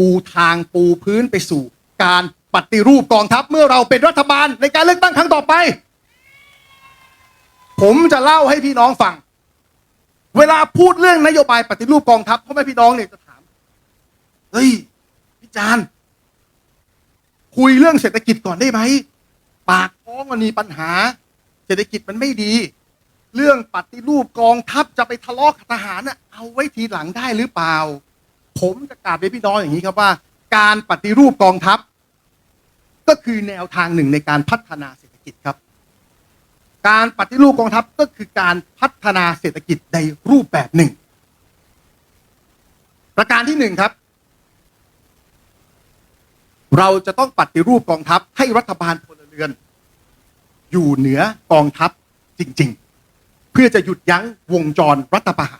ปูทางปูพื้นไปสู่การปฏิรูปกองทัพเมื่อเราเป็นรัฐบาลในการเลือกตั้งครั้งต่อไป ผมจะเล่าให้พี่น้องฟัง เวลาพูดเรื่องนโยบายปฏิรูปกองทัพพ่อแม่พี่น้องเนี่ยจะถาม เฮ้ยพี่จานคุยเรื่องเศรษฐกิจก่อนได้ไหม ปากท้องมันมีปัญหา เศรษฐกิจมันไม่ดี เรื่องปฏิรูปกองทัพจะไปทะเลาะกับทหารน่ะเอาไว้ทีหลังได้หรือเปล่า ผมจะกราบเรียนพี่น้องอย่างนี้ครับว่า การปฏิรูปกองทัพ ก็คือแนวทางหนึ่งในการพัฒนาเศรษฐกิจครับ การปฏิรูปกองทัพก็คือการพัฒนาเศรษฐกิจในรูปแบบหนึ่ง ประการที่หนึ่งครับ เราจะต้องปฏิรูปกองทัพให้รัฐบาลพลเรือน อยู่เหนือกองทัพจริง ๆ เพื่อจะหยุดยั้งวงจรรัฐประหาร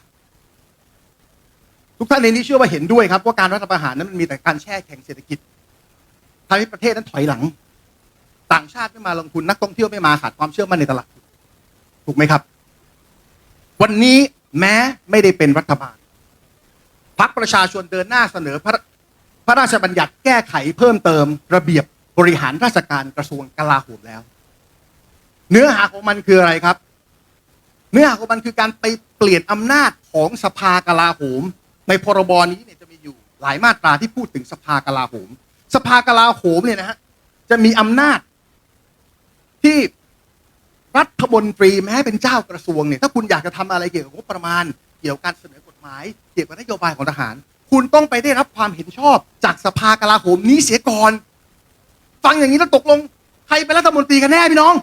ทุกท่านในนี้เชื่อว่าเห็นด้วยครับว่าการรัฐประหารนั้นมันมีแต่การแช่แข็งเศรษฐกิจทำให้ประเทศนั้นถอยหลัง ต่างชาติไม่มาลงทุนนักท่องเที่ยวไม่มาขาดความเชื่อมั่นในตลาดถูกไหมครับ วันนี้แม้ไม่ได้เป็นรัฐบาลพรรคประชาชนเดินหน้าเสนอพระพระราชบัญญัติแก้ไขเพิ่มเติม ระเบียบบริหารราชการกระทรวงกลาโหมแล้ว เนื้อหาของมันคืออะไรครับ เนื้อหาของมันคือการไปเปลี่ยนอำนาจของสภากลาโหม ในพรบนี้เนี่ยจะมีอยู่หลายมาตราที่พูดถึงสภากลาโหม สภากลาโหมเนี่ยนะฮะจะมีอำนาจ ที่รัฐมนตรีแม้เป็นเจ้ากระทรวงเนี่ยถ้าคุณอยากจะทำอะไรเกี่ยวกับงบประมาณ เกี่ยวกับการเสนอกฎหมาย เกี่ยวกับนโยบายของทหาร คุณต้องไปได้รับความเห็นชอบจากสภากลาโหมนี้เสียก่อน ฟังอย่างนี้แล้วตกลงใครเป็นรัฐมนตรีกันแน่พี่น้อง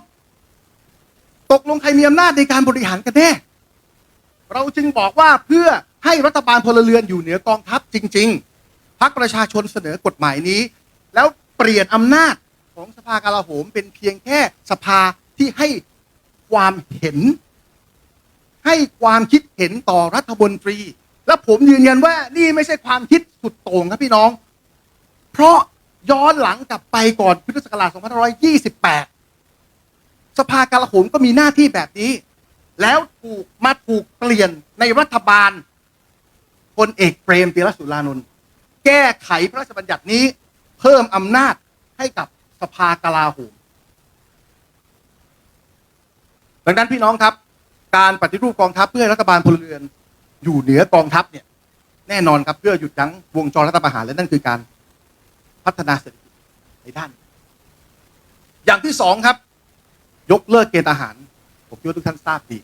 ตกลงใครมีอำนาจในการบริหารกันแน่เราจึงบอกว่าเพื่อ ให้รัฐบาลพลเรือนอยู่เหนือกองทัพจริง ๆพรรคประชาชนเสนอกฎหมายนี้ แล้วเปลี่ยนอำนาจของสภากลาโหมเป็นเพียงแค่สภาที่ให้ความเห็น ให้ความคิดเห็นต่อรัฐมนตรี และผมยืนยันว่านี่ไม่ใช่ความคิดสุดโต่งครับพี่น้อง เพราะย้อนหลังกลับไปก่อนพุทธศักราช2528 สภากลาโหมก็มีหน้าที่แบบนี้ แล้วถูกมาถูกเปลี่ยนในรัฐบาล พลเอกเปรมติรสุรานนท์แก้ไขพระราชบัญญัตินี้ เพิ่มอำนาจให้กับสภากลาโหมดังนั้นพี่น้องครับ การปฏิรูปกองทัพเพื่อรัฐบาลพลเรือนอยู่เหนือกองทัพเนี่ย แน่นอนครับเพื่อหยุดยั้งวงจรรัฐประหารและนั่นคือการพัฒนาเศรษฐกิจในด้าน อย่างที่สองครับ ยกเลิกเกณฑ์ทหาร ผมคิดว่าทุกท่านทราบดี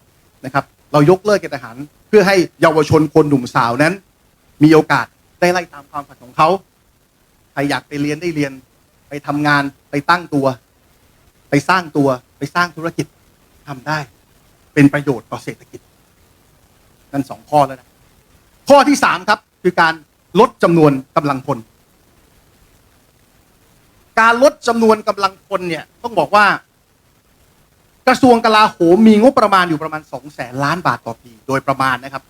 นะครับ เรายกเลิกเกณฑ์ทหาร เพื่อให้เยาวชนคนหนุ่มสาวนั้น มีโอกาสได้ไล่ตามความฝันของเขาใครอยากไปเรียนได้เรียน ไปทำงานไปตั้งตัว ไปสร้างตัวไปสร้างธุรกิจทำได้ เป็นประโยชน์ต่อเศรษฐกิจ นั่นสองข้อแล้วนะข้อที่สามครับ คือการลดจำนวนกำลังพล การลดจำนวนกำลังพลเนี่ยต้องบอกว่า กระทรวงกลาโหมมีงบประมาณอยู่ประมาณ2แสนล้านบาทต่อปี โดยประมาณนะครับ